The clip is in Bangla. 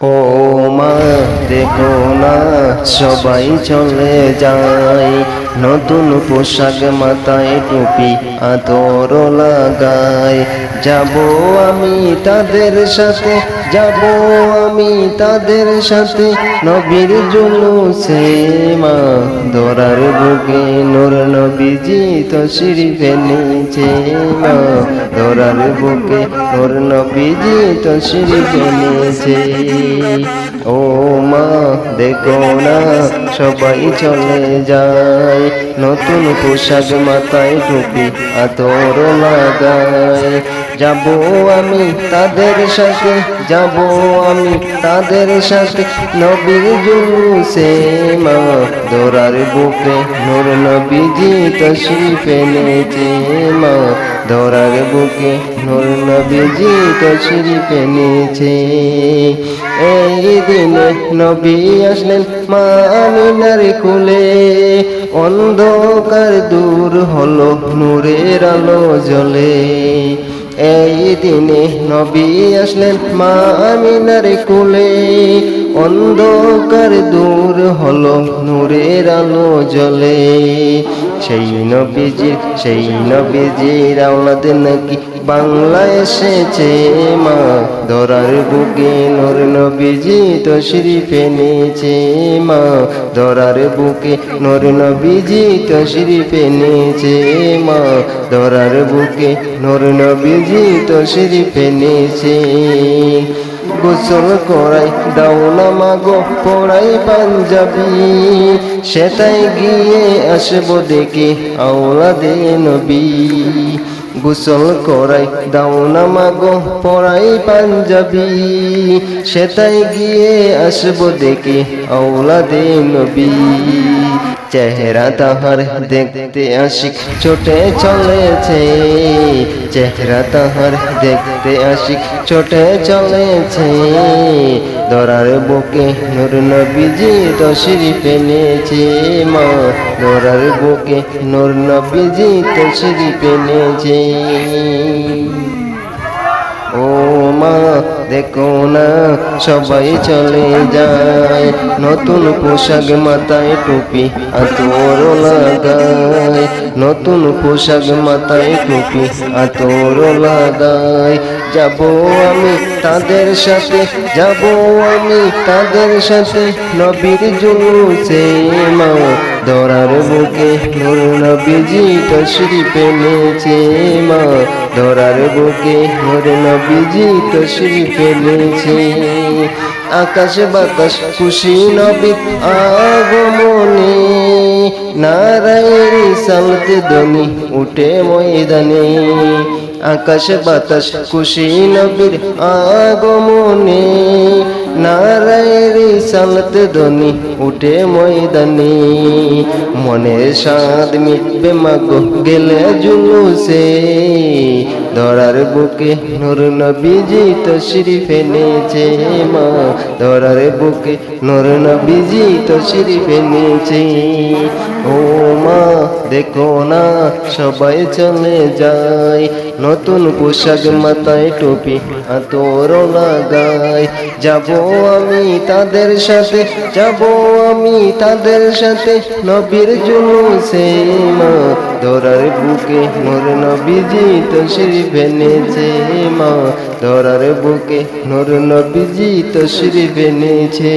ও মা দেখো না সবাই চলে যায়। নতুন পোশাক মাথায় টুপি আদর লাগায়। যাব আমি তাদের সাথে, যাব আমি তাদের সাথে। নবীর জুলুসে মা দরার বুকে নূর নবীজি তশরি ফেলেছে মা দরার বুকে নূর নবীজি তশরি ফেলেছে ও দেখো না, সবাই চলে যায়। নতুন পোশাক মাথায় টুপি, আতর লাগায়। যাব আমি তাদের সাথে, যাব আমি তাদের সাথে। নবীর জুলুসে মা দোরার বুকে, নূর নবীজি তশরিফ এনেছে মা দোরার বুকে। নবীজি তশরিফ এনেছে এই দিনে নবী আসলেন মা আমিনার কুলে। অন্ধকার দূর হলো নূরের আলো জ্বলে। এই দিনে নবী আসলেন মা আমিনার কুলে। অন্ধকার দূর হলো নূরের আলো জ্বলে। সেই নবীজির সেই নবীজির আওলাদ নাকি বাংলা এসেছে মা। ধরার বুকে নূর নবীজি তো শরীফ এনেছে মা। ধরার বুকে নূর নবীজি তো শরীফ এনেছে মা। ধরার বুকে নূর নবীজি তো শরীফ এনেছে গোসল করাই দাও না মাগো, পড়াই পাঞ্জাবি। সেটাই গিয়ে আসব দেখে আওলা দে নবী। গোসল করাই দাও না মাগো, পড়াই পাঞ্জাবি। সেটাই গিয়ে আসব দেখে আওলা দে নবী। চেহারা তাহার দেখতে আশিক, ছোটে চলেছে। চেহারা তাহার দেখতে আসি ছোটে চলেছে। দরার বুকে নূর নবীজি তশরি পেনেছে মা। দরার বুকে নূর নবীজি তশরি ফেলেছে ও মা, দেখো না, সবাই চলে যায়। নতুন পোশাক মাথায় টুপি আতর লাগায়। নতুন পোশাক মাথায় টুপি আতর লাগায়। যাব আমি তাদের সাথে, যাব আমি তাদের সাথে। নবীর জুলুসে মা দরার বুকে নূর নবীজি তশরি পেলেছে মা। দরার বুকে নূর নবীজি তশরি পেলেছে আকাশ বাতাস খুশি নবী আগমনে। নারায়ের সালতে ধ্বনি উঠে ময়দানে। আকাশ বাতাস, খুশি নবীর আগমনে। নারায়ের সালত ধ্বনি উঠে ময়দানে। মনের স্বাদ মিটবে মাগো, গেলে জুলুসে। ধরার বুকে নূর নবীজি তশরিফ এনেছে মা। ধরার বুকে নূর নবীজি তশরিফ এনেছে। ও মা, দেখো না, সবাই চলে যায়। নতুন পোশাক মাথায় টুপি, আতর লাগায় যাব আমি তাদের সাথে, যাব আমি তাদের সাথে। নবীর জুলুসে মা, ধরার বুকে নূর নবীজি তশরিফ এনেছে মা। ধরার বুকে নূর নবীজি তশরিফ এনেছে